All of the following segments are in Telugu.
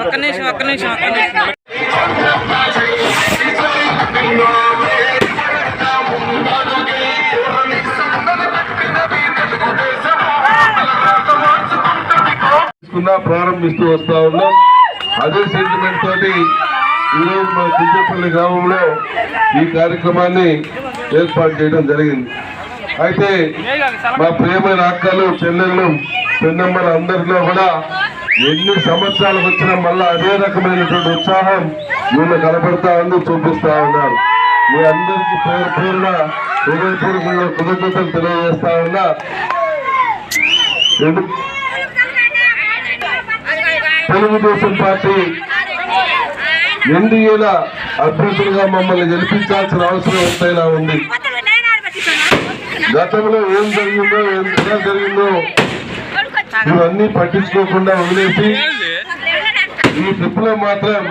ఒక్క నిమిషం ఒక్క నిమిషం ఒక్క నిమిషం. తీసుకున్నా ప్రారంభిస్తూ వస్తా ఉన్నాం. అదే సెంటిమెంట్ తోటి ఈరోజు మన గ్రామంలో ఈ కార్యక్రమాన్ని ఏర్పాటు చేయడం జరిగింది. అయితే మా ప్రియమైన అక్కలు చెల్లెళ్ళు పెన్నమ్మలు అందరిలో కూడా ఎన్ని సంవత్సరాలకు వచ్చినా మళ్ళా అదే రకమైనటువంటి ఉత్సాహం వీళ్ళు కనపడతా ఉంది చూపిస్తా ఉన్నారు. మీ అందరికీ పేరు పేరున హృదయపూర్వకంగా కృతజ్ఞతలు తెలియజేస్తా ఉన్నా. తెలుగుదేశం పార్టీ ఎన్డీఏల అభ్యర్థులుగా మమ్మల్ని గెలిపించాల్సిన అవసరం ఎంతైనా ఉంది. గతంలో ఏం జరిగిందో ఏం ఎలా జరిగిందో ఇవన్నీ పట్టించుకోకుండా వదిలేసి ఈ ట్రిప్లో మాత్రం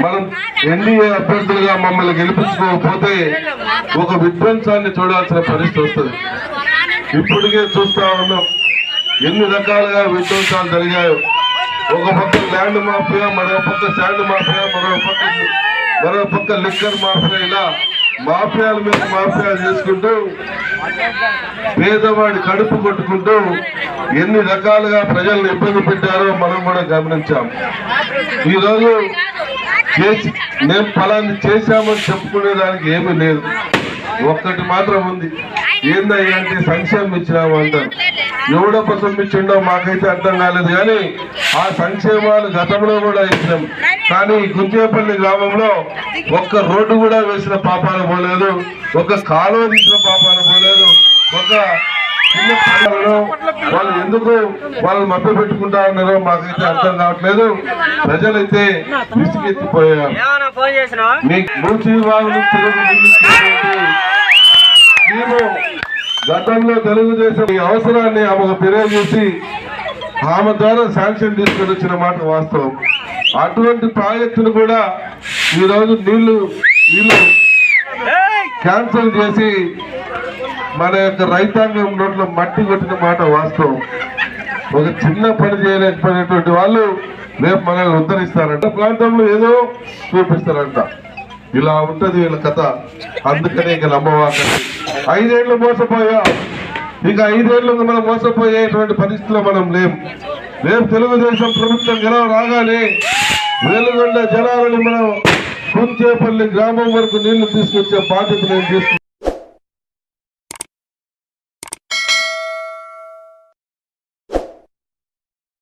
మనం ఎన్డీఏ అభ్యర్థులుగా మమ్మల్ని గెలిపించుకోకపోతే ఒక విధ్వంసాన్ని చూడాల్సిన పరిస్థితి వస్తుంది. ఇప్పటికే చూస్తా ఉన్నాం. ఎన్ని రకాలుగా విధ్వంసాలు జరిగాయో. ఒక పక్క ల్యాండ్ మాఫియా మరో పక్క శాండ్ మాఫియా మరో పక్క మరో పక్క లిక్కర్ మాఫియా ఇలా మాఫియాల మీద మాఫియాలు చేసుకుంటూ పేదవాడి కడుపు కొట్టుకుంటూ ఎన్ని రకాలుగా ప్రజలను ఇబ్బంది పెట్టారో మనం కూడా గమనించాం. ఈరోజు చేసి మేము ఫలాన్ని చేశామని చెప్పుకునే దానికి ఏమీ లేదు. ఒక్కటి మాత్రం ఉంది. ఏందయ్యా అంటే సంక్షేమం ఇచ్చినాము అంటారు ఎవడో సంపించిండో మాకైతే అర్థం కాలేదు కానీ ఆ సంక్షేమాలు గతంలో కూడా ఇచ్చినాం. కానీ గుంజేపల్లి గ్రామంలో ఒక్క రోడ్డు కూడా వేసిన పాపాన పోలేదు. ఒక కాలువ తీసిన పాపాన పోలేదు. ఒక వాళ్ళు ఎందుకు వాళ్ళు మభ్య పెట్టుకుంటా ఉన్నారో మాకైతే అర్థం కావట్లేదు. ప్రజలైతే విసిగెత్తిపోయారు. మీకు మూచి వాగులు మేము గతంలో తెలుగుదేశం ఈ అవసరాన్ని ఆమెకు తెలియజేసి ఆమె ద్వారా శాంక్షన్ తీసుకొని వచ్చిన మాట వాస్తవం. అటువంటి ప్రాజెక్టును కూడా ఈరోజు నీళ్ళు నీళ్ళు క్యాన్సిల్ చేసి మన యొక్క రైతాంగం నోట్లో మట్టి కొట్టిన మాట వాస్తవం. ఒక చిన్న పని చేయలేకపోయినటువంటి వాళ్ళు రేపు మనల్ని ఉద్ధరిస్తారంట. ప్రాంతంలో ఏదో చూపిస్తారంట. ఇలా ఉంటది వీళ్ళ కథ. అందుకనే ఇక నమ్మవాకండి. ఐదేళ్ళు మోసపోయా. ఇక ఐదేళ్ళు మనం మోసపోయేటువంటి పరిస్థితిలో మనం లేం. రేపు తెలుగుదేశం ప్రభుత్వం గెలవ రాగానే వెలుగొండ జనాలని మనం కుంచేపల్లి గ్రామం వరకు నీళ్ళు తీసుకొచ్చే బాధ్యత నేను